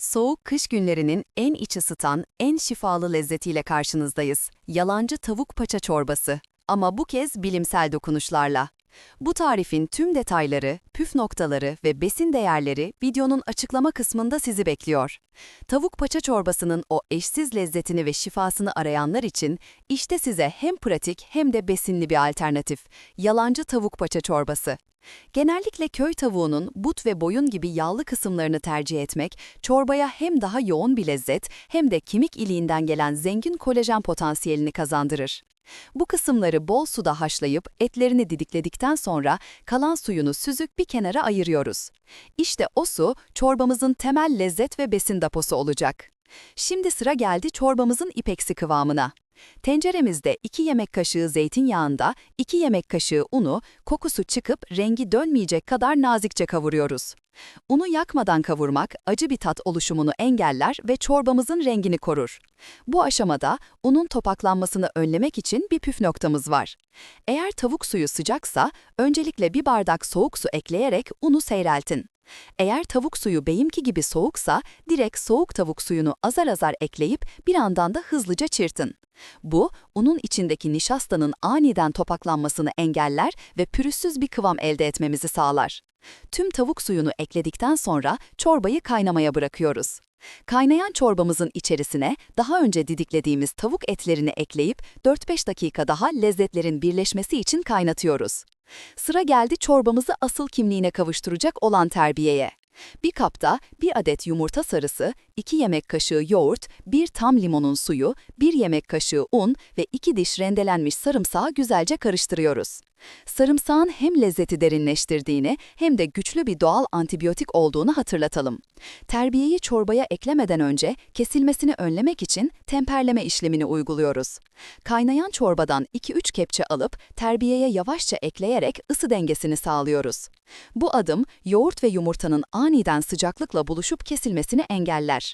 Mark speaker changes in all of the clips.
Speaker 1: Soğuk kış günlerinin en iç ısıtan, en şifalı lezzetiyle karşınızdayız. Yalancı tavuk paça çorbası. Ama bu kez bilimsel dokunuşlarla. Bu tarifin tüm detayları, püf noktaları ve besin değerleri videonun açıklama kısmında sizi bekliyor. Tavuk paça çorbasının o eşsiz lezzetini ve şifasını arayanlar için işte size hem pratik hem de besinli bir alternatif. Yalancı tavuk paça çorbası. Genellikle köy tavuğunun but ve boyun gibi yağlı kısımlarını tercih etmek, çorbaya hem daha yoğun bir lezzet hem de kemik iliğinden gelen zengin kolajen potansiyelini kazandırır. Bu kısımları bol suda haşlayıp etlerini didikledikten sonra kalan suyunu süzüp bir kenara ayırıyoruz. İşte o su çorbamızın temel lezzet ve besin deposu olacak. Şimdi sıra geldi çorbamızın ipeksi kıvamına. Tenceremizde 2 yemek kaşığı zeytinyağında 2 yemek kaşığı unu, kokusu çıkıp rengi dönmeyecek kadar nazikçe kavuruyoruz. Unu yakmadan kavurmak acı bir tat oluşumunu engeller ve çorbamızın rengini korur. Bu aşamada unun topaklanmasını önlemek için bir püf noktamız var. Eğer tavuk suyu sıcaksa öncelikle bir bardak soğuk su ekleyerek unu seyreltin. Eğer tavuk suyu benimki gibi soğuksa direkt soğuk tavuk suyunu azar azar ekleyip bir yandan da hızlıca çırpın. Bu, unun içindeki nişastanın aniden topaklanmasını engeller ve pürüzsüz bir kıvam elde etmemizi sağlar. Tüm tavuk suyunu ekledikten sonra çorbayı kaynamaya bırakıyoruz. Kaynayan çorbamızın içerisine daha önce didiklediğimiz tavuk etlerini ekleyip 4-5 dakika daha lezzetlerin birleşmesi için kaynatıyoruz. Sıra geldi çorbamızı asıl kimliğine kavuşturacak olan terbiyeye. Bir kapta bir adet yumurta sarısı, 2 yemek kaşığı yoğurt, 1 tam limonun suyu, 1 yemek kaşığı un ve 2 diş rendelenmiş sarımsağı güzelce karıştırıyoruz. Sarımsağın hem lezzeti derinleştirdiğini hem de güçlü bir doğal antibiyotik olduğunu hatırlatalım. Terbiyeyi çorbaya eklemeden önce kesilmesini önlemek için temperleme işlemini uyguluyoruz. Kaynayan çorbadan 2-3 kepçe alıp terbiyeye yavaşça ekleyerek ısı dengesini sağlıyoruz. Bu adım yoğurt ve yumurtanın aniden sıcaklıkla buluşup kesilmesini engeller.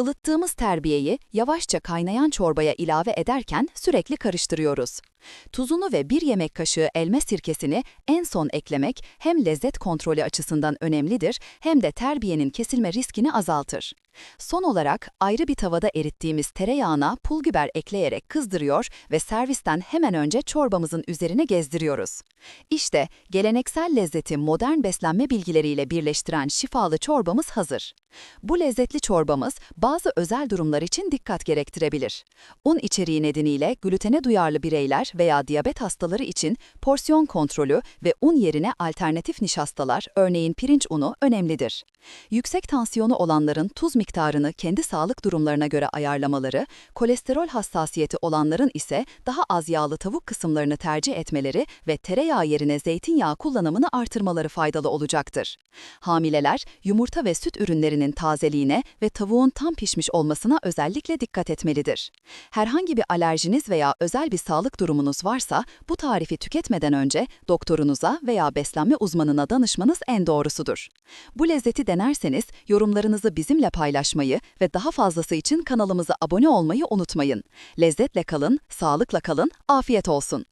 Speaker 1: Ilıttığımız terbiyeyi yavaşça kaynayan çorbaya ilave ederken sürekli karıştırıyoruz. Tuzunu ve bir yemek kaşığı elma sirkesini en son eklemek hem lezzet kontrolü açısından önemlidir hem de terbiyenin kesilme riskini azaltır. Son olarak ayrı bir tavada erittiğimiz tereyağına pul biber ekleyerek kızdırıyor ve servisten hemen önce çorbamızın üzerine gezdiriyoruz. İşte geleneksel lezzeti modern beslenme bilgileriyle birleştiren şifalı çorbamız hazır. Bu lezzetli çorbamız bazı özel durumlar için dikkat gerektirebilir. Un içeriği nedeniyle glutene duyarlı bireyler veya diyabet hastaları için porsiyon kontrolü ve un yerine alternatif nişastalar, örneğin pirinç unu önemlidir. Yüksek tansiyonu olanların tuz miktarını kendi sağlık durumlarına göre ayarlamaları, kolesterol hassasiyeti olanların ise daha az yağlı tavuk kısımlarını tercih etmeleri ve tereyağı yerine zeytinyağı kullanımını artırmaları faydalı olacaktır. Hamileler, yumurta ve süt ürünlerinin tazeliğine ve tavuğun tam pişmiş olmasına özellikle dikkat etmelidir. Herhangi bir alerjiniz veya özel bir sağlık durumunuz varsa bu tarifi tüketmeden önce doktorunuza veya beslenme uzmanına danışmanız en doğrusudur. Bu lezzeti denerseniz yorumlarınızı bizimle paylaşmayı ve daha fazlası için kanalımıza abone olmayı unutmayın. Lezzetle kalın, sağlıkla kalın, afiyet olsun.